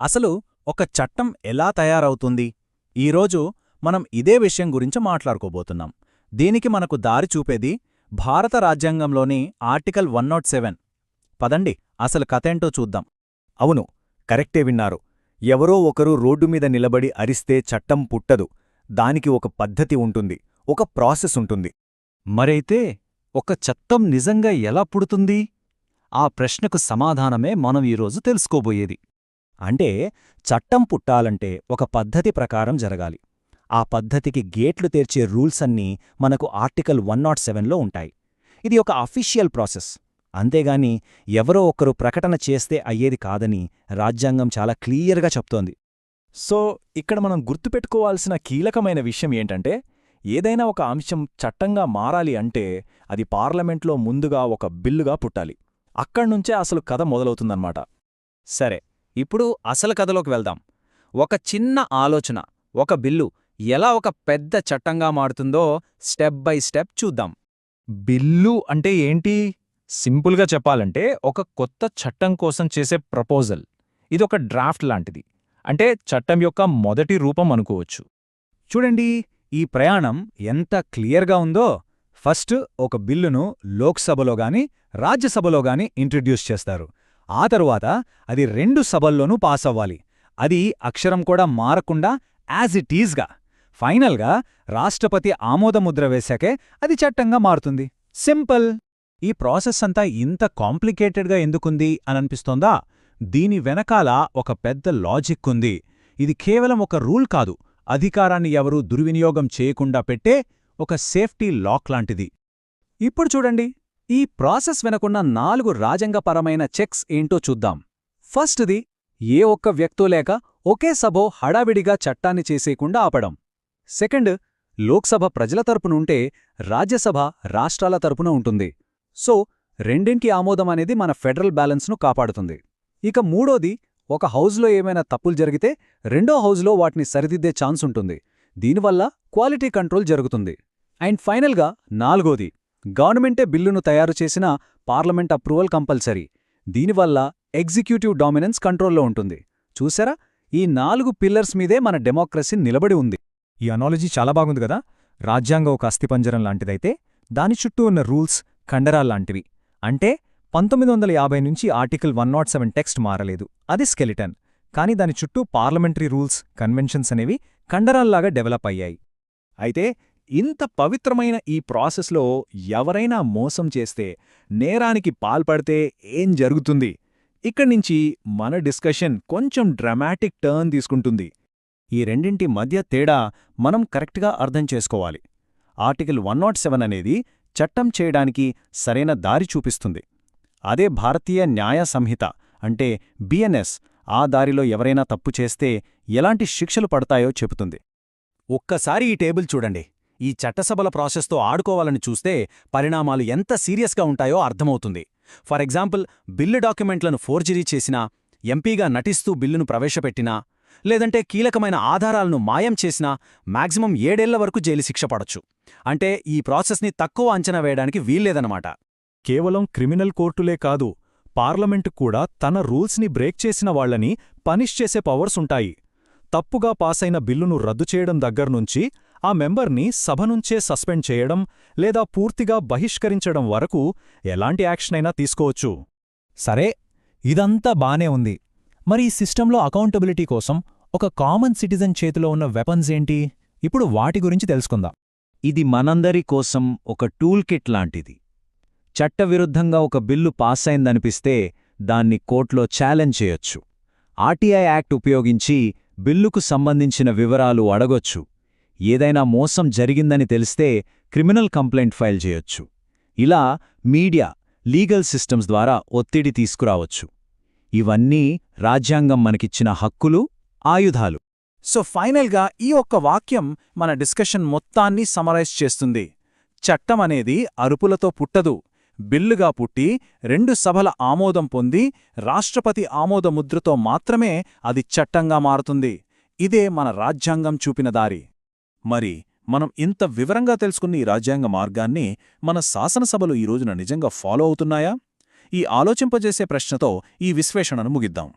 అసలు ఒక చట్టం ఎలా తయారవుతుంది? ఈరోజు మనం ఇదే విషయం గురించి మాట్లాడుకోబోతున్నాం. దీనికి మనకు దారి చూపేది భారత రాజ్యాంగంలోని ఆర్టికల్ వన్ నాట్ సెవెన్. పదండి అసలు కథేంటో చూద్దాం. అవును కరెక్టే విన్నారు. ఎవరో ఒకరు రోడ్డుమీద నిలబడి అరిస్తే చట్టం పుట్టదు. దానికి ఒక పద్ధతి ఉంటుంది ఒక ప్రాసెస్ ఉంటుంది. మరైతే ఒక చట్టం నిజంగా ఎలా పుడుతుంది? ఆ ప్రశ్నకు సమాధానమే మనం ఈరోజు తెలుసుకోబోయేది. అంటే చట్టం పుట్టాలంటే ఒక పద్ధతి ప్రకారం జరగాలి. ఆ పద్ధతికి గేట్లు తెర్చే రూల్స్ అన్నీ మనకు ఆర్టికల్ వన్ నాట్ సెవెన్లో ఉంటాయి. ఇది ఒక అఫీషియల్ ప్రాసెస్. అంతేగాని ఎవరో ఒకరు ప్రకటన చేస్తే అయ్యేది కాదని రాజ్యాంగం చాలా క్లియర్గా చెప్తోంది. సో ఇక్కడ మనం గుర్తుపెట్టుకోవాల్సిన కీలకమైన విషయం ఏంటంటే ఏదైనా ఒక అంశం చట్టంగా మారాలి అంటే అది పార్లమెంట్లో ముందుగా ఒక బిల్లుగా పుట్టాలి. అక్కడ్నుంచే అసలు కథ మొదలవుతుందన్నమాట. సరే ఇప్పుడు అసలు కథలోకి వెళ్దాం. ఒక చిన్న ఆలోచన ఒక బిల్లు ఎలా ఒక పెద్ద చట్టంగా మారుతుందో స్టెప్ బై స్టెప్ చూద్దాం. బిల్లు అంటే ఏంటి? సింపుల్గా చెప్పాలంటే ఒక కొత్త చట్టం కోసం చేసే ప్రపోజల్. ఇదొక డ్రాఫ్ట్ లాంటిది. అంటే చట్టం యొక్క మొదటి రూపం అనుకోవచ్చు. చూడండి ఈ ప్రయాణం ఎంత క్లియర్గా ఉందో. ఫస్ట్ ఒక బిల్లును లోక్సభలో గాని రాజ్యసభలో గాని ఇంట్రడ్యూస్ చేస్తారు. ఆ తరువాత అది రెండు సభల్లోనూ పాస్ అవ్వాలి అది అక్షరం కూడా మారకుండా యాజ్ ఇట్ ఈజ్గా ఫైనల్గా రాష్ట్రపతి ఆమోదముద్ర వేశాకే అది చట్టంగా మారుతుంది. సింపుల్. ఈ ప్రాసెస్ అంతా ఇంత కాంప్లికేటెడ్గా ఎందుకుంది అననిపిస్తోందా? దీని వెనకాల ఒక పెద్ద లాజిక్ ఉంది. ఇది కేవలం ఒక రూల్ కాదు. అధికారాన్ని ఎవరూ దుర్వినియోగం చేయకుండా పెట్టే ఒక సేఫ్టీ లాక్ లాంటిది. ఇప్పుడు చూడండి. ఈ ప్రాసెస్ వెనకున్న నాలుగు రాజ్యాంగపరమైన చెక్స్ ఏంటో చూద్దాం. ఫస్ట్ది ఏ ఒక్క వ్యక్తో లేక ఒకే సభో హడావిడిగా చట్టాన్ని చేసేయకుండా ఆపడం. సెకండ్ లోక్సభ ప్రజల తరపునుంటే రాజ్యసభ రాష్ట్రాల తరపున ఉంటుంది. సో రెండింటి ఆమోదం అనేది మన ఫెడరల్ బ్యాలెన్స్ను కాపాడుతుంది. ఇక మూడోది ఒక హౌజ్లో ఏమైనా తప్పులు జరిగితే రెండో హౌజ్లో వాటిని సరిదిద్దే ఛాన్స్ ఉంటుంది. దీనివల్ల క్వాలిటీ కంట్రోల్ జరుగుతుంది. అండ్ ఫైనల్గా నాలుగోది గవర్నమెంటే బిల్లును తయారు చేసినా పార్లమెంట్ అప్రూవల్ కంపల్సరీ. దీనివల్ల ఎగ్జిక్యూటివ్ డామినెన్స్ కంట్రోల్లో ఉంటుంది. చూసారా ఈ నాలుగు పిల్లర్స్ మీదే మన డెమోక్రసీ నిలబడి ఉంది. ఈ అనాలజీ చాలా బాగుంది కదా? రాజ్యాంగం ఒక అస్థిపంజరం లాంటిదైతే దాని చుట్టూ ఉన్న రూల్స్ కండరాల్లాంటివి అంటే పంతొమ్మిది వందల యాభై నుంచి article one not seven text మారలేదు. అది స్కెలిటన్. కానీ దాని చుట్టూ పార్లమెంటరీ రూల్స్ కన్వెన్షన్స్ అనేవి కండరాల్లాగా డెవలప్ అయ్యాయి. అయితే ఇంత పవిత్రమైన ఈ ప్రాసెస్లో ఎవరైనా మోసం చేస్తే నేరానికి పాల్పడితే ఏం జరుగుతుంది? ఇక్కడ్నించి మన డిస్కషన్ కొంచెం డ్రమాటిక్ టర్న్ తీసుకుంటుంది. ఈ రెండింటి మధ్య తేడా మనం కరెక్ట్గా అర్థం చేసుకోవాలి. ఆర్టికల్ వన్ నాట్ సెవెన్ అనేది చట్టం చేయడానికి సరైన దారి చూపిస్తుంది. అదే భారతీయ న్యాయ సంహిత అంటే బిఎన్ఎస్ ఆ దారిలో ఎవరైనా తప్పు చేస్తే ఎలాంటి శిక్షలు పడతాయో చెబుతుంది. ఒక్కసారి ఈ టేబుల్ చూడండి. ఈ చట్టసభల ప్రాసెస్తో ఆడుకోవాలని చూస్తే పరిణామాలు ఎంత సీరియస్గా ఉంటాయో అర్థమవుతుంది. ఫర్ ఎగ్జాంపుల్ బిల్లు డాక్యుమెంట్లను ఫోర్జరీ చేసినా ఎంపీగా నటిస్తూ బిల్లును ప్రవేశపెట్టినా లేదంటే కీలకమైన ఆధారాలను మాయం చేసినా మాక్సిమం ఏడేళ్ళ వరకు జైలు శిక్ష పడొచ్చు. అంటే ఈ ప్రాసెస్ని తక్కువ అంచనా వేయడానికి వీల్లేదన్నమాట. కేవలం క్రిమినల్ కోర్టులే కాదు పార్లమెంటు కూడా తన రూల్స్ని బ్రేక్ చేసిన వాళ్ళని పనిష్ చేసే పవర్స్ ఉంటాయి. తప్పుగా పాసైన బిల్లును రద్దు చేయడం దగ్గర్నుంచి ఆ మెంబర్ని సభ నుంచే సస్పెండ్ చేయడం లేదా పూర్తిగా బహిష్కరించడం వరకు ఎలాంటి యాక్షనైనా తీసుకోవచ్చు. సరే ఇదంతా బానే ఉంది. మరి ఈ సిస్టంలో అకౌంటబిలిటీ కోసం ఒక కామన్ సిటిజన్ చేతిలో ఉన్న వెపన్స్ ఏంటి? ఇప్పుడు వాటి గురించి తెలుసుకుందాం. ఇది మనందరి కోసం ఒక టూల్ కిట్ లాంటిది. చట్టవిరుద్ధంగా ఒక బిల్లు పాస్ అయిందనిపిస్తే దాన్ని కోర్టులో ఛాలెంజ్ చేయొచ్చు. ఆర్టీఐ యాక్ట్ ఉపయోగించి బిల్లుకు సంబంధించిన వివరాలు అడగొచ్చు. ఏదైనా మోసం జరిగిందని తెలిస్తే క్రిమినల్ కంప్లైంట్ ఫైల్ చేయొచ్చు. ఇలా మీడియా లీగల్ సిస్టమ్స్ ద్వారా ఒత్తిడి తీసుకురావచ్చు. ఇవన్నీ రాజ్యాంగం మనకిచ్చిన హక్కులు ఆయుధాలు. సో ఫైనల్గా ఈ ఒక్క వాక్యం మన డిస్కషన్ మొత్తాన్ని సమరైజ్ చేస్తుంది. చట్టం అనేది అరుపులతో పుట్టదు. బిల్లుగా పుట్టి రెండు సభల ఆమోదం పొంది రాష్ట్రపతి ఆమోదముద్రతో మాత్రమే అది చట్టంగా మారుతుంది. ఇదే మన రాజ్యాంగం చూపిన దారి. మరి మనం ఇంత వివరంగా తెలుసుకున్న ఈ రాజ్యాంగ మార్గాన్ని మన శాసనసభలు ఈ రోజున నిజంగా ఫాలో అవుతున్నాయా? ఈ ఆలోచింపజేసే ప్రశ్నతో ఈ విశ్లేషణను ముగిద్దాం.